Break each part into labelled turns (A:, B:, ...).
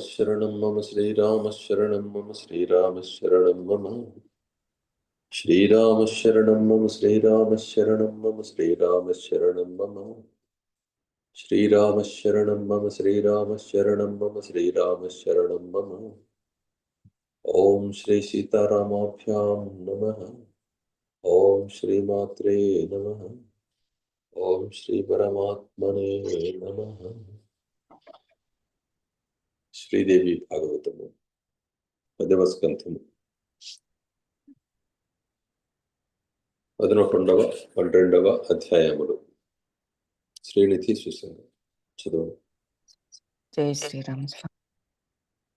A: श्रीरामशरणं मम श्रीरामशरणं मम श्रीरामशरणं मम श्रीरामशरणं मम श्रीरामशरणं मम श्रीरामशरणं मम श्रीरामशरणं मम श्रीरामशरणं मम श्रीरामशरणं मम ॐ श्री सीतारामाभ्यां नमः। ॐ श्रीमात्रे नमः। ॐ श्रीपरमात्मने नमः। శ్రీదేవి భాగవతము పదవ స్కంధము పదనొకండవ పన్నెండవ అధ్యాయములు. శ్రీనిధి సుసంగం చదువు.
B: జై శ్రీరామ్ స్వామి.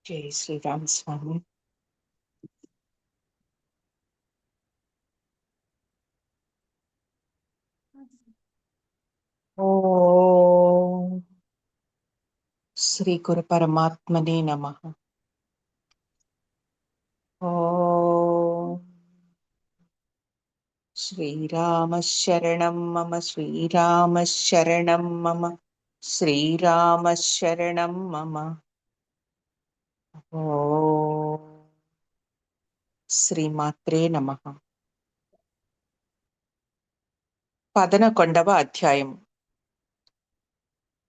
C: జై శ్రీరామ్ స్వామి. ఓ శ్రీ గురు పరమాత్మనే నమ. ఓ. శ్రీరామ శరణం మమ శ్రీరామ శరణం మమ శ్రీరామ శరణం మమ. ఓ. శ్రీమాత్రే నమ. పదనకొండవ అధ్యాయం.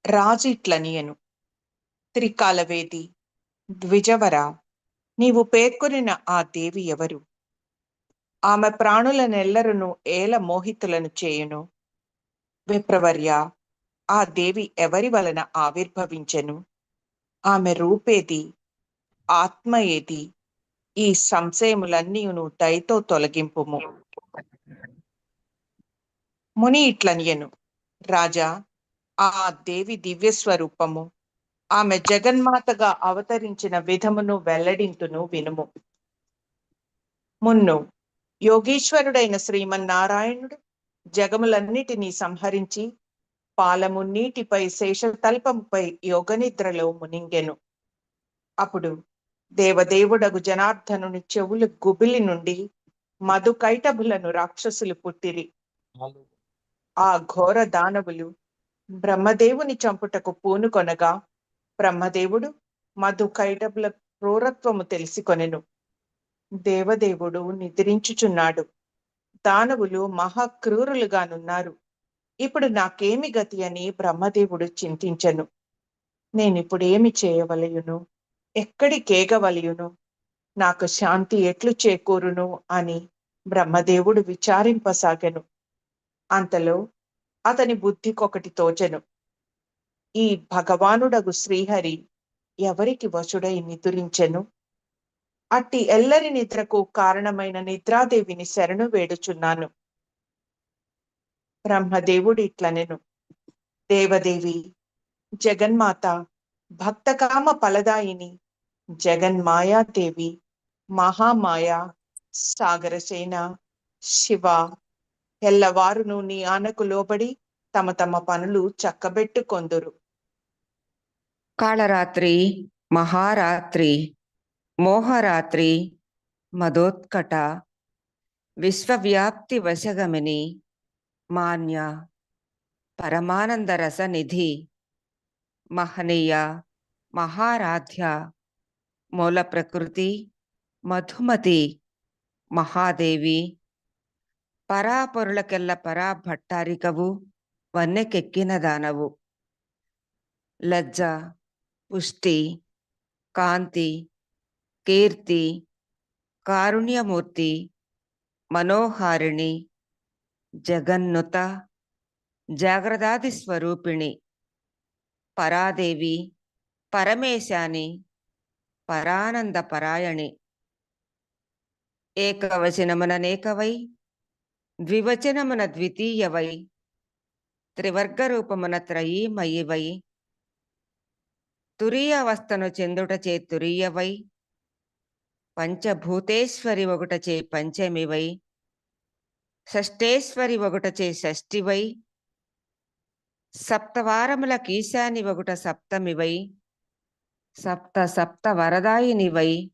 C: రాజిట్లనియను త్రికాలవేది ద్విజవర నీవు పేర్కొనిన ఆ దేవి ఎవరు? ఆమె ప్రాణుల నెల్లరును ఏల మోహితులను చేయును. విప్రవర్య ఆ దేవి ఎవరి వలన ఆవిర్భవించెను? ఆమె రూపేది? ఆత్మ ఏది ఈ సంశయములన్నీయును దయతో తొలగింపుము. ముని ఇట్లనియను. రాజా ఆ దేవి దివ్య స్వరూపము ఆమె జగన్మాతగా అవతరించిన విధమును వెల్లడింతును వినుము. మున్ను యోగీశ్వరుడైన శ్రీమన్నారాయణుడు జగములన్నిటినీ సంహరించి పాలము నీటిపై శేషతల్పంపై యోగనిద్రలో మునింగెను. అప్పుడు దేవదేవుడగు జనార్దనుని చెవులు గుబిలి నుండి మధు కైటభులను రాక్షసులు పుట్టిరి. ఆ ఘోర దానవులు బ్రహ్మదేవుని చంపుటకు పూనుకొనగా బ్రహ్మదేవుడు మధు కైటబుల క్రూరత్వము తెలిసికొనెను. దేవదేవుడు నిద్రించుచున్నాడు. దానవులు మహాక్రూరులుగానున్నారు ఇప్పుడు నాకేమి గతి అని బ్రహ్మదేవుడు చింతించను. నేనిప్పుడేమి చేయవలయును? ఎక్కడికేగవలయును? నాకు శాంతి ఎట్లు చేకూరును? అని బ్రహ్మదేవుడు విచారింపసాగెను. అంతలో అతని బుద్ధికొకటి తోచెను. ఈ భగవానుడగు శ్రీహరి ఎవరికి వశుడై నిదురించెను? అట్టి ఎల్లరి నిద్రకు కారణమైన నిద్రాదేవిని శరణు వేడుచున్నాను. బ్రహ్మదేవుడు ఇట్లనెను. దేవదేవి జగన్మాత భక్తకామ ఫలదాయిని జగన్మాయాదేవి మహామాయ సాగరసేన శివ ఎల్లవారును నీ ఆనకు లోబడి తమ తమ పనులు చక్కబెట్టుకొందురు.
B: కాళరాత్రి మహారాత్రి మోహరాత్రి మదోత్కట విశ్వవ్యాప్తి వశగమిని మాన్య పరమానందరస నిధి మహనీయ మహారాధ్య మూల ప్రకృతి మధుమతి మహాదేవి పరాపరులకెల్ల పరా భట్టారికవు వన్నెకెక్కిన దానవు లజ్జ పుష్టి కాంతి కీర్తి కారుణ్యమూర్తి మనోహారిణి జగన్నుత జాగ్రదాది స్వరూపిణి పరాదేవి పరమేశాని పరానంద పరాయణి ఏకవచనముననేకవై ద్వివచనమున ద్వితీయవై త్రివర్గరూపమున త్రయీమయివై తురీయవస్థను చెందుటచే తురీయవై? పంచభూతేశ్వరి ఒకటచే పంచమివై? షష్టేశ్వరి ఒకటచే షష్టివై సప్తవారముల కీశాని ఒకట సప్తమివై? సప్త సప్త వరదాయినివై?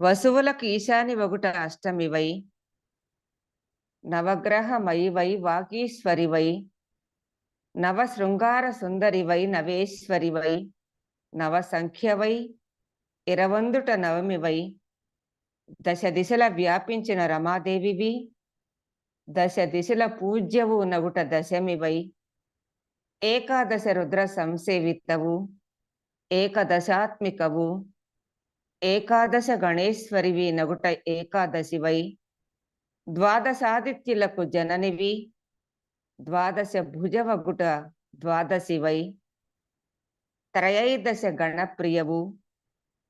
B: వసువులకు ఈశాని ఒకట అష్టమివై? నవగ్రహమయివై వాకీశ్వరివై? నవ శృంగార సుందరివై నవేశ్వరివై నవ సంఖ్యవై ఇరవందుట నవమివై దశ దిశల వ్యాపించిన రమాదేవివి దశ దిశల పూజ్యవు నగుట దశమివై ఏకాదశ రుద్ర సంసేవిత్తవు ఏకదశాత్మికవు ఏకాదశ గణేశ్వరివి నగుట ఏకాదశివై ద్వాదశాదిత్యులకు జననివి ద్వాదశ భుజవగుట ద్వాదశివై త్రయైదశ గణప్రియవు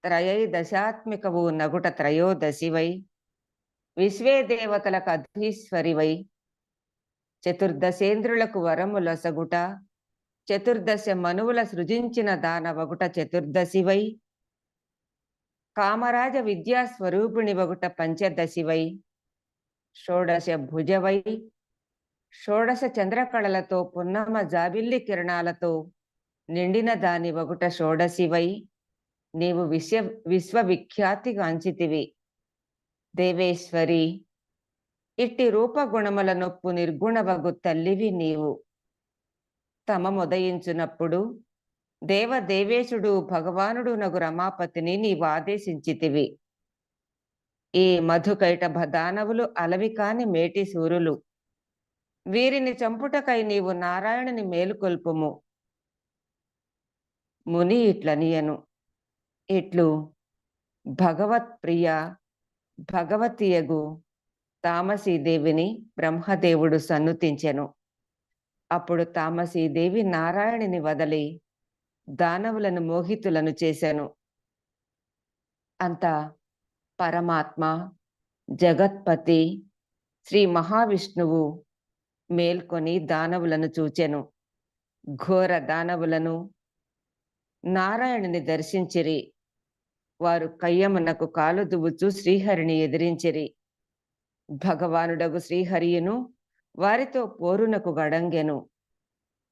B: త్రయైదశాత్మికవు నగుట త్రయోదశివై విశ్వే దేవతలకు అధీశ్వరివై చతుర్దశేంద్రులకు వరములసగుట చతుర్దశ మనువుల సృజించిన దానవగుట చతుర్దశివై కామరాజ విద్యాస్వరూపిణి వగుట పంచదశివై షోడశ భుజవై షోడశ చంద్రకళలతో పున్నమ జాబిల్లి కిరణాలతో నిండిన దాని వగుట షోడశివై నీవు విశ్వ విశ్వవిఖ్యాతిగాంచితివి దేవేశ్వరి ఇట్టి రూపగుణముల నొప్పు నిర్గుణవగు తల్లివి నీవు. తమ మొదయించునప్పుడు దేవదేవేశుడు భగవానుడు నగు రమాపతిని నీవు ఆదేశించితివి. ఈ మధుకైట భదానవులు అలవి కాని మేటి సూరులు వీరిని చంపుటకై నీవు నారాయణుని మేలుకొల్పుము. ముని ఇట్లనియను. ఇట్లు భగవత్ ప్రియ భగవతియగు తామసీదేవిని బ్రహ్మదేవుడు సన్నుతించెను. అప్పుడు తామసీదేవి నారాయణుని వదలి దానవులను మోహితులను చేశాను అంత పరమాత్మ జగత్పతి శ్రీ మహావిష్ణువు మేల్కొని దానవులను చూచెను. ఘోర దానవులను నారాయణుని దర్శించిరి. వారు కయ్యమునకు కాలు దువ్వుచు శ్రీహరిని ఎదిరించిరి. భగవానుడగు శ్రీహరియును వారితో పోరునకు గడంగెను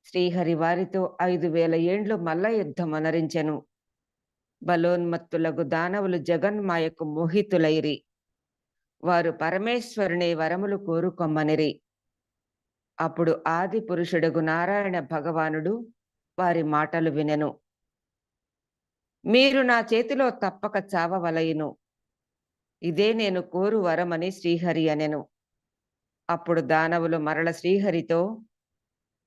B: శ్రీహరి వారితో ఐదు వేల ఏండ్లు మల్ల యుద్ధమనరించెను బలోన్మత్తులకు దానవులు జగన్మాయకు మోహితులైరి. వారు పరమేశ్వరుని వరములు కోరుకొమ్మనిరి. అప్పుడు ఆది పురుషుడుగు నారాయణ భగవానుడు వారి మాటలు వినెను. మీరు నా చేతిలో తప్పక చావవలయును ఇదే నేను కోరు వరమని శ్రీహరి అనెను. అప్పుడు దానవులు మరల శ్రీహరితో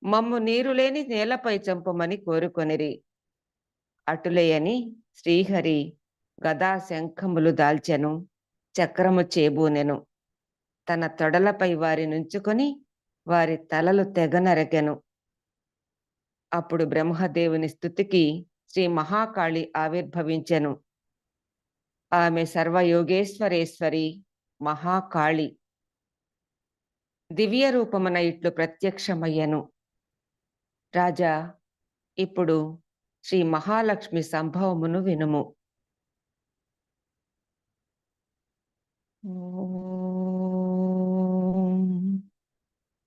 B: మమ్ము నీరు లేని నేలపై చంపమని కోరుకొనిరి. అటులేయని శ్రీహరి గదా శంఖములు దాల్చెను చక్రము చేబూనెను. తన తొడలపై వారి నుంచుకొని వారి తలలు తెగనరకెను అప్పుడు బ్రహ్మదేవుని స్థుతికి శ్రీ మహాకాళి ఆవిర్భవించెను. ఆమె సర్వయోగేశ్వరేశ్వరి మహాకాళి. దివ్య రూపమున ఇట్లు ప్రత్యక్షమయ్యను. రాజా ఇప్పుడు శ్రీ మహాలక్ష్మి సంభవమును వినుము.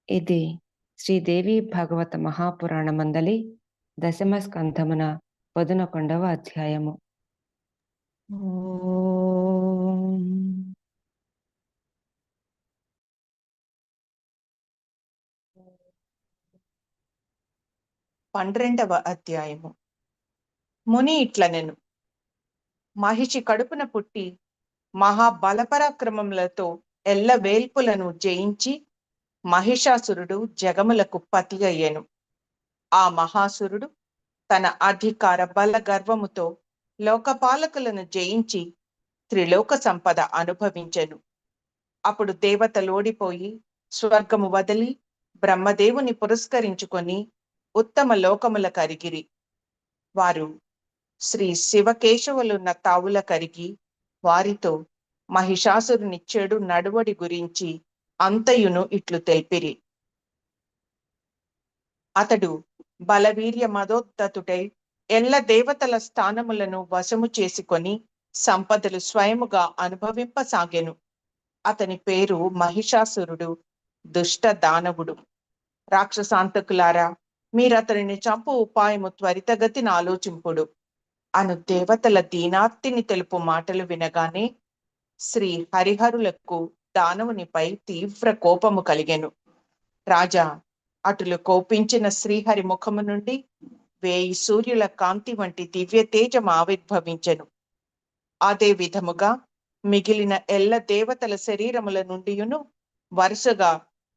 B: ఇది శ్రీదేవి భాగవత మహాపురాణమందలి దశమ స్కంధమున పదునకొండవ అధ్యాయము.
C: పన్నెండవ అధ్యాయము. ముని ఇట్లనెను మహిషి కడుపున పుట్టి మహాబలపరాక్రమములతో ఎల్ల వేల్పులను జయించి మహిషాసురుడు జగములకు పతి అయ్యెను. ఆ మహాసురుడు తన అధికార బల గర్వముతో లోకపాలకులను జయించి త్రిలోక సంపద అనుభవించెను. అప్పుడు దేవతలు ఓడిపోయి స్వర్గము వదిలి బ్రహ్మదేవుని పురస్కరించుకొని ఉత్తమ లోకముల కరిగిరి వారు శ్రీ శివకేశవులున్న తావుల కరిగి వారితో మహిషాసురుని చెడు నడువడి గురించి అంతయును ఇట్లు తెలిపిరి. అతడు బలవీర్య మదోద్ధతుడై ఎల్ల దేవతల స్థానములను వశము చేసుకొని సంపదలు స్వయముగా అనుభవింపసాగెను. అతని పేరు మహిషాసురుడు దుష్ట దానవుడు. రాక్షసాంతకులారా మీరతనిని చంపు ఉపాయము త్వరితగతిన ఆలోచింపుడు అను దేవతల దీనార్తిని తెలుపు మాటలు వినగానే శ్రీ హరిహరులకు దానవునిపై తీవ్ర కోపము కలిగెను. రాజా అటులు కోపించిన శ్రీహరి ముఖము నుండి వేయి సూర్యుల కాంతి వంటి దివ్య తేజం ఆవిర్భవించెను. అదే విధముగా మిగిలిన ఎల్ల దేవతల శరీరముల నుండియును వరుసగా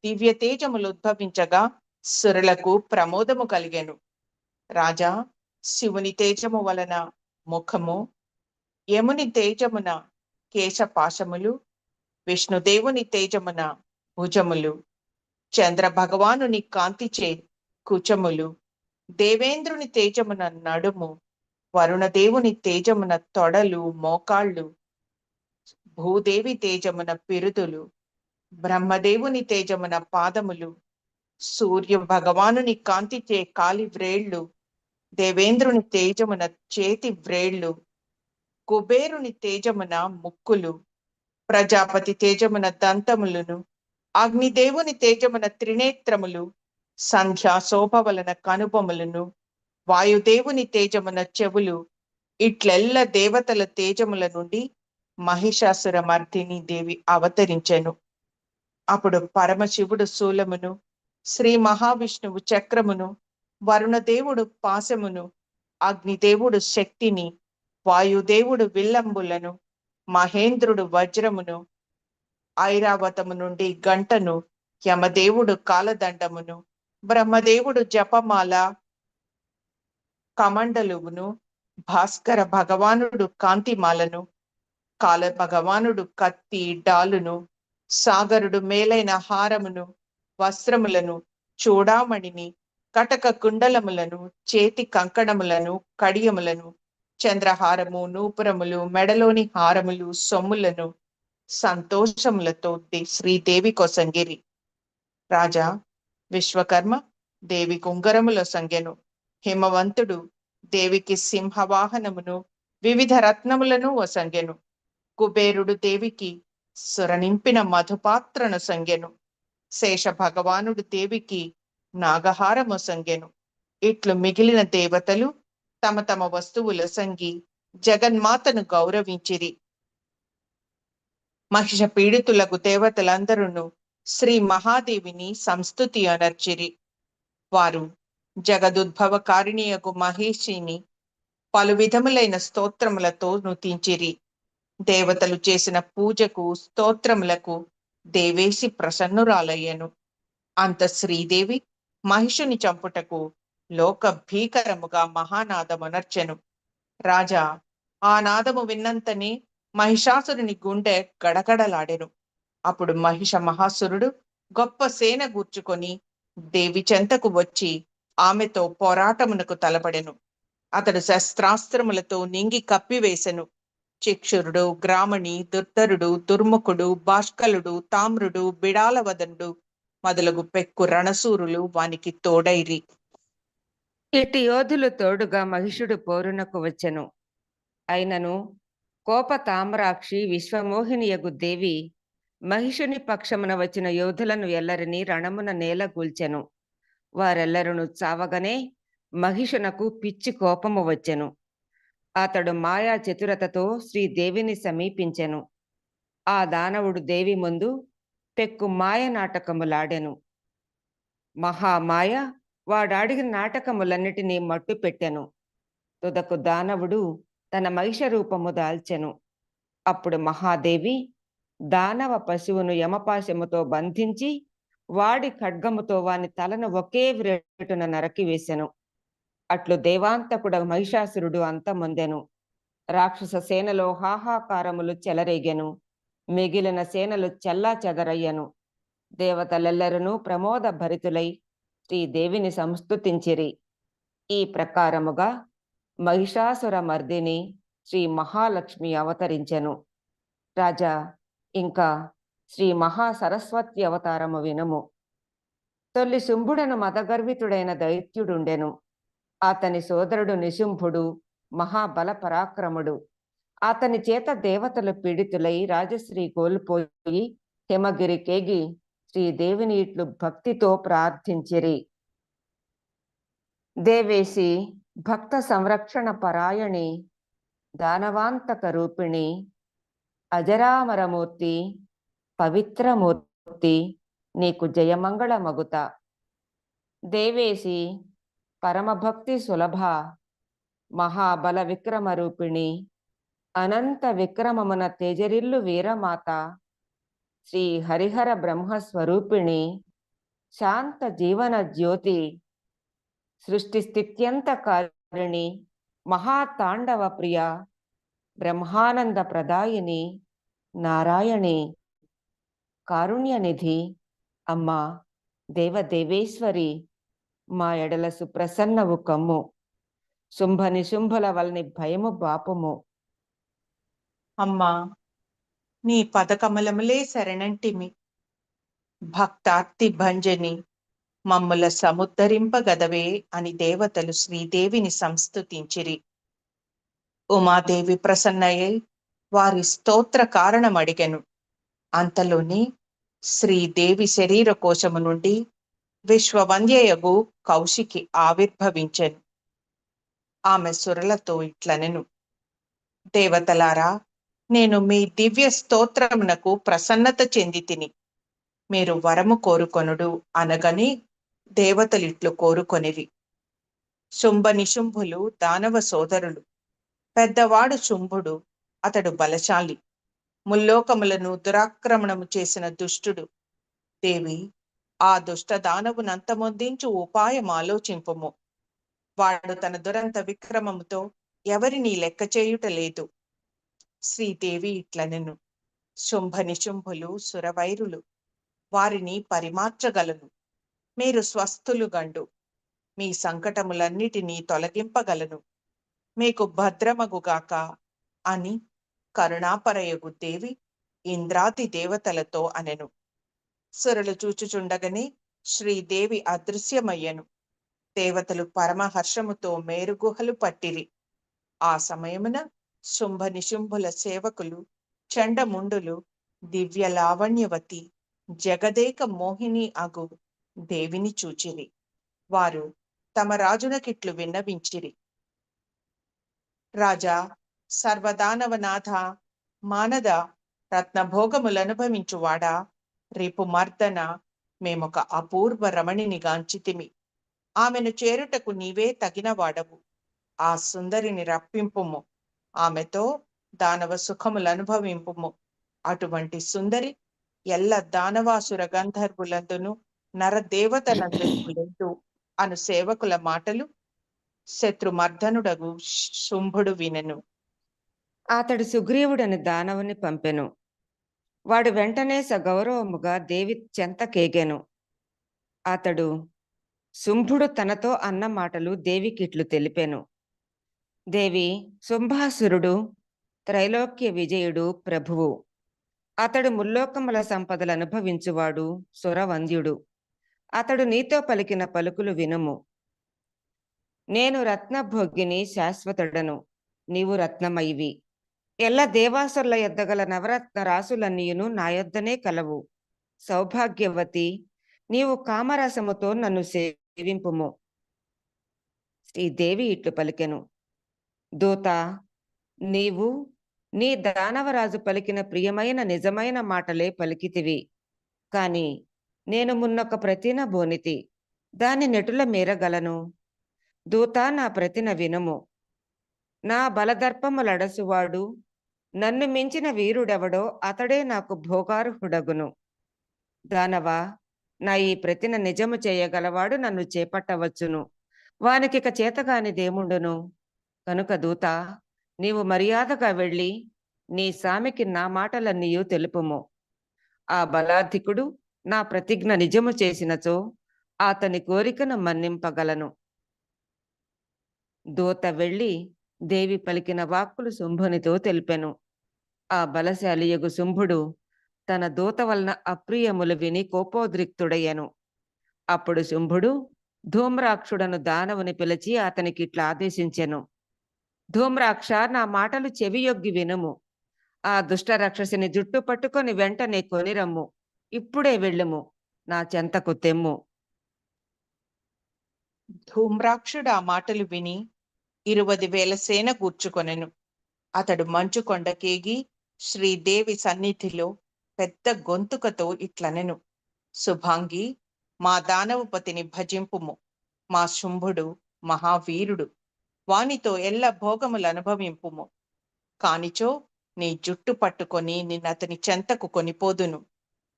C: దివ్య తేజములు ఉద్భవించగా సురులకు ప్రమోదము కలిగెను. రాజా శివుని తేజము వలన ముఖము యముని తేజమున కేశపాశములు విష్ణుదేవుని తేజమున భుజములు చంద్ర భగవానుని కాంతిచే కుచములు దేవేంద్రుని తేజమున నడుము వరుణదేవుని తేజమున తొడలు మోకాళ్ళు భూదేవి తేజమున పిరుదులు బ్రహ్మదేవుని తేజమున పాదములు సూర్య భగవానుని కాంతిచే కాలి వ్రేళ్ళు దేవేంద్రుని తేజమున చేతి వ్రేళ్ళు కుబేరుని తేజమున ముక్కులు ప్రజాపతి తేజమున దంతములను అగ్నిదేవుని తేజమున త్రినేత్రములు సంధ్యా శోభ వలన కనుబొమలను వాయుదేవుని తేజమున చెవులు ఇట్లెల్ల దేవతల తేజముల నుండి మహిషాసుర మర్దిని దేవి అవతరించెను. అప్పుడు పరమశివుడు శూలమును శ్రీ మహావిష్ణువు చక్రమును వరుణదేవుడు పాశమును అగ్నిదేవుడు శక్తిని వాయుదేవుడు విల్లంబులను మహేంద్రుడు వజ్రమును ఐరావతము నుండి గంటను యమదేవుడు కాలదండమును బ్రహ్మదేవుడు జపమాల కమండలువును భాస్కర భగవానుడు కాంతిమాలను కాల భగవానుడు కత్తి డాలును సాగరుడు మేలైన హారమును వస్త్రములను చూడామణిని కటక కుండలములను చేతి కంకణములను కడియములను చంద్రహారము నూపురములు మెడలోని హారములు సొమ్ములను సంతోషములతో శ్రీదేవి కొసంగిరి. రాజా విశ్వకర్మ దేవి కుంగరముల సంగెను. హిమవంతుడు దేవికి సింహవాహనమును వివిధ రత్నములను వసంగెను కుబేరుడు దేవికి సురనింపిన మధుపాత్రను సంగెను. శేష భగవానుడు దేవికి నాగహారము సంగెను. ఇట్లు మిగిలిన దేవతలు తమ తమ వస్తువుల సంగి జగన్మాతను గౌరవించిరి. మహిష పీడితులకు దేవతలందరూ శ్రీ మహాదేవిని సంస్తుతి అనర్చిరి. వారు జగదుద్భవకారిణియకు మహేషిని పలు విధములైన స్తోత్రములతో నుతించిరి. దేవతలు చేసిన పూజకు స్తోత్రములకు దేవేసి ప్రసన్నురాలయ్యను. అంత శ్రీదేవి మహిషుని చంపుటకు లోక భీకరముగా మహానాదమునర్చెను. రాజా ఆ నాదము విన్నంతని మహిషాసురుని గుండె గడగడలాడెను. అప్పుడు మహిష మహాసురుడు గొప్ప సేన గూర్చుకొని దేవి చెంతకు వచ్చి ఆమెతో పోరాటమునకు తలపడెను. అతడు శస్త్రాస్త్రములతో నింగి కప్పివేశెను చిక్షురుడు గ్రామణి దుర్ధరుడు దుర్ముఖుడు భాష్కలుడు తామ్రుడు బిడాలవదనుడు మొదలగు పెక్కు రణసూరులు వానికి తోడైరి.
B: ఇటు యోధులు తోడుగా మహిషుడు పోరునకు వచ్చెను. అయినను కోప తామరాక్షి విశ్వమోహినియగు దేవి మహిషుని పక్షమున వచ్చిన యోధులను ఎల్లరిని రణమున నేలగూల్చెను వారెల్లరును చావగనే మహిషునకు పిచ్చి కోపము వచ్చెను. అతడు మాయా చతురతతో శ్రీదేవిని సమీపించెను. ఆ దానవుడు దేవి ముందు పెక్కు మాయ నాటకములాడెను. మహామాయ వాడాడిగిన నాటకములన్నిటినీ మట్టు పెట్టెను. తుదకు దానవుడు తన మహిష రూపము దాల్చెను. అప్పుడు మహాదేవి దానవ పశువును యమపాశముతో బంధించి వాడి ఖడ్గముతో వాని తలను ఒకే వ్రేటున నరకివేశెను అట్లు దేవాంతకుడ మహిషాసురుడు అంతమొందెను. రాక్షస సేనలో హాహాకారములు చెలరేగెను. మిగిలిన సేనలు చెల్లా చెదరయ్యను దేవతలెల్లరూ ప్రమోద భరితులై శ్రీదేవిని సంస్తుతించిరి. ఈ ప్రకారముగా మహిషాసుర మర్దిని శ్రీ మహాలక్ష్మి అవతరించెను. రాజా ఇంకా శ్రీ మహాసరస్వతి అవతారము వినుము. తొల్లి శుంభుడను మదగర్వితుడైన దైత్యుడుండెను. అతని సోదరుడు నిశుంభుడు మహాబల పరాక్రముడు అతని చేత దేవతలు పీడితులై రాజశ్రీ కోల్పోయి హిమగిరి కేగి శ్రీదేవిని ఇట్లు భక్తితో ప్రార్థించిరి. దేవేసి భక్త సంరక్షణ పరాయణి దానవాంతక రూపిణి అజరామరమూర్తి పవిత్రమూర్తి నీకు జయమంగళ మగుత దేవేసి పరమభక్తి సులభ మహాబల విక్రమ రూపిణి అనంత విక్రమమున తేజరిల్లు వీరమాత శ్రీ హరిహర బ్రహ్మస్వరూపిణి శాంత జీవన జ్యోతి సృష్టి స్థిత్యంతకారిణి మహాతాండవ ప్రియ బ్రహ్మానంద ప్రదాయిని నారాయణి కారుణ్యనిధి అమ్మ దేవదేవేశ్వరి మా ఎడల సుప్రసన్నవు కమ్ము. శుంభ నిశుంభుల వల్ని భయము బాపుము
C: అమ్మా నీ పదకమలములే శరణంటిమి. భక్తార్తి భంజని మమ్ముల సముద్ధరింపగదవే అని దేవతలు శ్రీదేవిని సంస్తుతించిరి. ఉమాదేవి ప్రసన్నయ్యై వారి స్తోత్ర కారణమడిగెను. అంతలోనే శ్రీదేవి శరీర కోశము నుండి విశ్వవంద్యయగు కౌశికి ఆవిర్భవించెను. ఆమె సురలతో ఇట్లనెను. దేవతలారా నేను మీ దివ్య స్తోత్రమునకు ప్రసన్నత చెంది తిని మీరు వరము కోరుకొనుడు అనగని దేవతలిట్లు కోరుకొనిరి. శుంభ నిశుంభులు దానవ సోదరులు పెద్దవాడు శుంభుడు అతడు బలశాలి. ముల్లోకములను దురాక్రమణము చేసిన దుష్టుడు. దేవి ఆ దుష్ట దానవునంతమొందించు ఉపాయం ఆలోచింపుము. వాడు తన దురంత విక్రమముతో ఎవరినీ లెక్క చేయుట లేదు. శ్రీదేవి ఇట్లనెను. శుంభ నిశుంభులు సురవైరులు వారిని పరిమార్చగలను. మీరు స్వస్థులు గండు. మీ సంకటములన్నిటినీ తొలగింపగలను. మీకు భద్రమగుగాక అని కరుణాపరయగు దేవి ఇంద్రాది దేవతలతో అనెను. సురలు చూచుచుండగనే శ్రీదేవి అదృశ్యమయ్యను. దేవతలు పరమహర్షముతో మేరుగుహలు పట్టిరి. ఆ సమయమున శుంభ నిశుంభుల సేవకులు చండముండులు దివ్య లావణ్యవతి జగదేక మోహిని అగు దేవిని చూచిరి. వారు తమ రాజునకిట్లు విన్నవించిరి. రాజా సర్వదానవనాథ మానద రత్నభోగములనుభవించువాడా? రేపు మర్దన మేమొక అపూర్వ రమణిని గాంచితిమి. ఆమెను చేరుటకు నీవే తగిన వాడవు ఆ సుందరిని రప్పింపుము. ఆమెతో దానవ సుఖములనుభవింపుము అటువంటి సుందరి ఎల్ల దానవాసుర గంధర్వులందును నరదేవతలందును అను సేవకుల మాటలు శత్రుమర్ధనుడగు శుంభుడు వినెను.
B: అతడు సుగ్రీవుడని దానవుని పంపెను. వాడు వెంటనే సగౌరవముగా దేవి చెంతకేగెను అతడు శుంభుడు తనతో అన్న మాటలు దేవికిట్లు తెలిపెను. దేవి శుంభాసురుడు త్రైలోక్య విజయుడు ప్రభువు. అతడు ముల్లోకముల సంపదలు అనుభవించువాడు సురవంద్యుడు. అతడు నీతో పలికిన పలుకులు వినుము. నేను రత్నభోగిని శాశ్వతుడను నీవు రత్నమైవి ఎల్ల దేవాసుల ఎద్దగల నవరత్న రాసులన్నీయును నా యొద్దనే కలవు. సౌభాగ్యవతి నీవు కామరసముతో నన్ను సేవింపుము. శ్రీదేవి ఇట్లు పలికెను. దూత నీవు నీ దానవరాజు పలికిన ప్రియమైన నిజమైన మాటలే పలికితివి. కాని నేను మున్నొక ప్రతిన బోనితి దాని నెటుల మీరగలను దూత నా ప్రతిన వినుము. నా బలదర్పములడసువాడు నన్ను మించిన వీరుడెవడో అతడే నాకు భోగార్హుడగును. దానవా నా ఈ ప్రతిన నిజము చేయగలవాడు నన్ను చేపట్టవచ్చును. వానికిక చేతగానిదేముండును కనుక దూత నీవు మర్యాదగా వెళ్ళి నీ సామెకి నా మాటలన్నీయూ తెలుపుము. ఆ బలాధికుడు నా ప్రతిజ్ఞ నిజము చేసినచో అతని కోరికను మన్నింపగలను. దూత వెళ్ళి దేవి పలికిన వాక్కులు శుంభునితో తెలిపెను. ఆ బలశాలియగు శుంభుడు తన దూత వలన అప్రియములు విని కోపోద్రిక్తుడయ్యను. అప్పుడు శుంభుడు ధూమ్రాక్షుడను దానవుని పిలిచి అతనికి ఇట్లా ఆదేశించెను. ధూమ్రాక్ష నా మాటలు చెవియొగ్గి వినుము. ఆ దుష్ట రాక్షసిని జుట్టు పట్టుకొని వెంటనే కొనిరమ్ము. ఇప్పుడే వెళ్ళుము నా చెంతకు తెమ్ము.
C: ధూమ్రాక్షుడు ఆ మాటలు విని ఇరువది వేల సేన కూర్చుకొనెను. అతడు మంచు కొండకేగి శ్రీదేవి సన్నిధిలో పెద్ద గొంతుకతో ఇట్లనెను. శుభాంగి మా దానవపతిని భజింపుము. మా శుంభుడు మహావీరుడు. వానితో ఎల్ల భోగములు అనుభవింపుము. కానిచో నీ జుట్టు పట్టుకొని నిన్నతని చెంతకు కొనిపోదును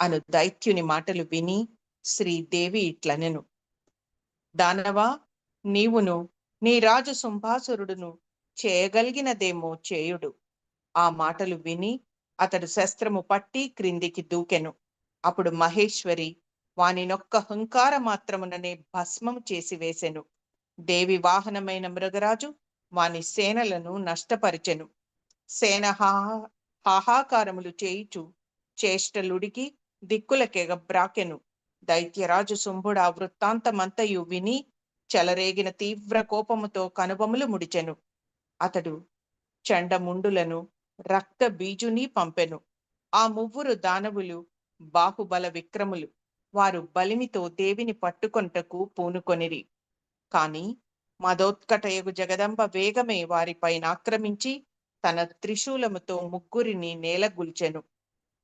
C: అను దైత్యుని మాటలు విని శ్రీదేవి ఇట్లనెను. దానవా నీవును నీ రాజు శుంభాసురుడును చేయగలిగినదేమో చేయుడు. ఆ మాటలు విని అతడు శస్త్రము పట్టి క్రిందికి దూకెను. అప్పుడు మహేశ్వరి వానినొక్క హుంకార మాత్రముననే భస్మము చేసి వేసెను దేవి వాహనమైన మృగరాజు వాని సేనలను నష్టపరిచెను. సేన హాహాకారములు చేయుచు చేష్టలుడికి దిక్కులకెగ బ్రాకెను. దైత్యరాజు శుంభుడు ఆ వృత్తాంతమంతయు విని చెలరేగిన తీవ్ర కోపముతో కనుబములు ముడిచెను. అతడు చండముండులను రక్త బీజుని పంపెను. ఆ మువ్వురు దానవులు బాహుబల విక్రములు వారు బలిమితో దేవిని పట్టుకొనుటకు పూనుకొనిరి. కాని మదోత్కటయగు జగదంబ వేగమే వారిపైన ఆక్రమించి తన త్రిశూలముతో ముగ్గురిని నేలగుల్చెను.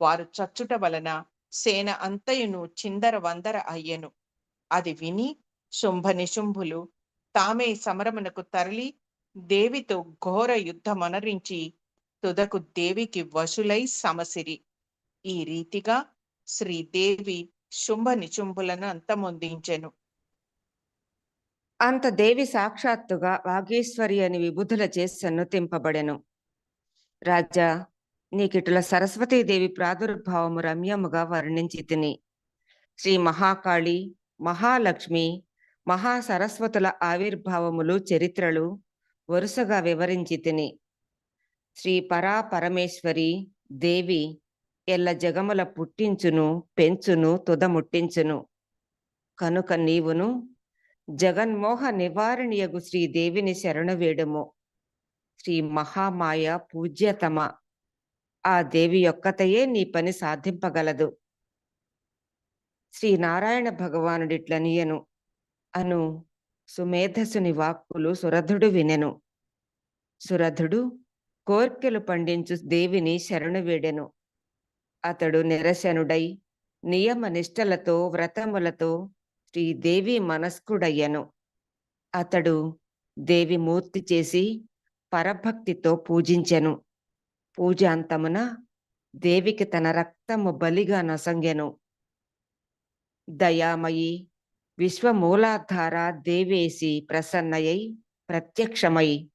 C: వారు చచ్చుట వలన సేన అంతయును చిందర వందర అయ్యెను. అది విని శుంభ నిశుంభులు తామే సమరమునకు తరలి దేవితో ఘోర యుద్ధమనరించి తుదకు దేవికి వశులై సమసిరి. ఈ రీతిగా శ్రీదేవి శుంభ నిశుంభులను అంతమొందించెను.
B: అంత దేవి సాక్షాత్తుగా వాగేశ్వరి అని విబుధులచే సన్నుతింపబడెను. రాజా నీకిటుల సరస్వతీదేవి ప్రాదుర్భావము రమ్యముగా వర్ణించి తిని. శ్రీ మహాకాళి మహాలక్ష్మి మహాసరస్వతుల ఆవిర్భావములు చరిత్రలు వరుసగా వివరించి తిని. శ్రీ పరా పరమేశ్వరి దేవి ఎల్ల జగముల పుట్టించును పెంచును తుదముట్టించును. కనుక నీవును జగన్మోహ నివారణియగు శ్రీదేవిని శరణు వేడుము. శ్రీ మహామాయ పూజ్యతమ. ఆ దేవి యొక్కతయే నీ పని సాధింపగలదు. శ్రీ నారాయణ భగవానుడిట్లనియను అను సుమేధసుని వాక్కులు సురధుడు వినెను. సురధుడు కోర్కెలు పండించు దేవిని శరణు వేడెను. అతడు నిరశనుడై నియమ నిష్టలతో వ్రతములతో శ్రీదేవి మనస్కుడయ్యను. అతడు దేవి మూర్తి చేసి పరభక్తితో పూజించెను. పూజాంతమున దేవికి తన రక్తము బలిగా నసంగెను. దయామయి విశ్వమూలాధార దేవేసి ప్రసన్నయై ప్రత్యక్షమై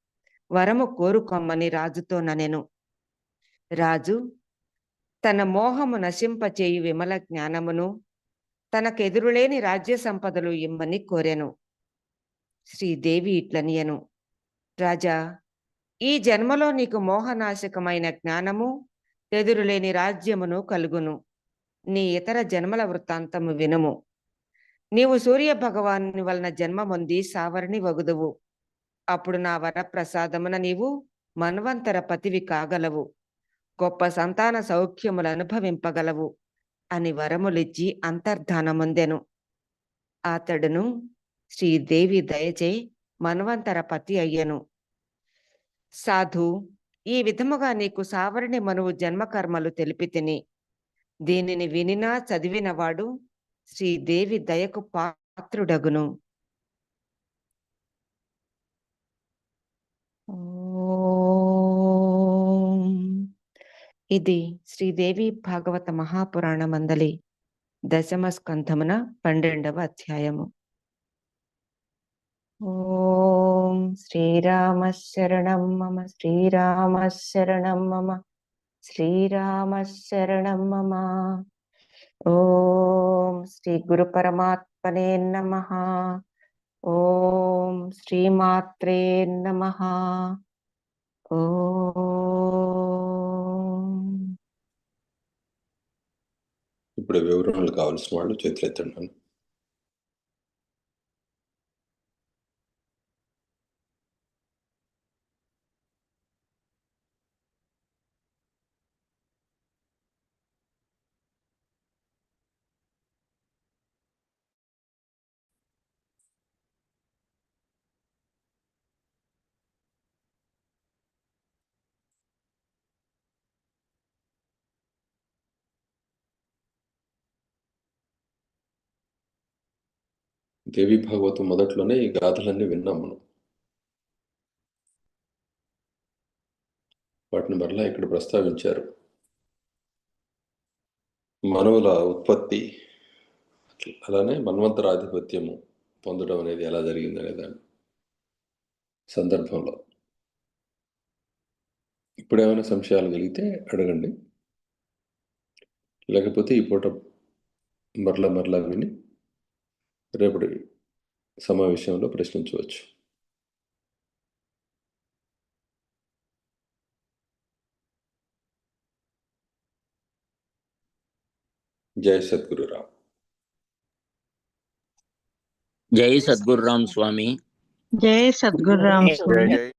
B: వరము కోరుకొమ్మని రాజుతో ననెను. రాజు తన మోహము నశింపచేయు విమల జ్ఞానమును తనకెదురులేని రాజ్య సంపదలు ఇమ్మని కోరెను. శ్రీదేవి ఇట్లనియను. రాజా ఈ జన్మలో నీకు మోహనాశకమైన జ్ఞానము ఎదురులేని రాజ్యమును కలుగును. నీ ఇతర జన్మల వృత్తాంతము వినుము. నీవు సూర్య భగవాని వలన జన్మమొంది సావరణి వగుదువు. అప్పుడు నా వరప్రసాదమున నీవు మన్వంతర పతివి కాగలవు. గొప్ప సంతాన సౌఖ్యములు అనుభవింపగలవు. అని వరములిచ్చి అంతర్ధానముందెను. అతడును శ్రీదేవి దయచే మన్వంతర పతి అయ్యెను. సాధు ఈ విధముగా నీకు సావరణి మనువు జన్మకర్మలు తెలిపి తిని దీనిని వినినా చదివినవాడు శ్రీదేవి దయకు పాత్రుడగును. ఇది శ్రీదేవి భాగవత మహాపురాణ మందలి దశమ స్కంధమున పన్నెండవ అధ్యాయము. ఓం శ్రీరామ శరణం మమ శ్రీరామ శరణం మమ శ్రీరామ శరణం మమ. ఓం శ్రీ గురు పరమాత్మనే నమ. ఓం శ్రీమాత్రే నమ. ఓ
A: ఇప్పుడు వివరణలు కావాల్సిన వాళ్ళు చేతులు ఎత్తండి దేవి భాగవతం మొదట్లోనే ఈ గాథలన్నీ విన్నాం మనం. వాటిని మరలా ఇక్కడ ప్రస్తావించారు. మనవుల ఉత్పత్తి అలానే మన్వంతరాధిపత్యము పొందడం అనేది ఎలా జరిగిందనే దాని సందర్భంలో. ఇప్పుడు ఏమైనా సంశయాలు కలిగితే అడగండి. లేకపోతే ఈ పూట మరలా మరలా విని రేపటి సమావేశంలో ప్రశ్నించవచ్చు. జై సద్గురురామ్.
D: జై సద్గురురామ్ స్వామి.
E: జై సద్గురురామ్ స్వామి.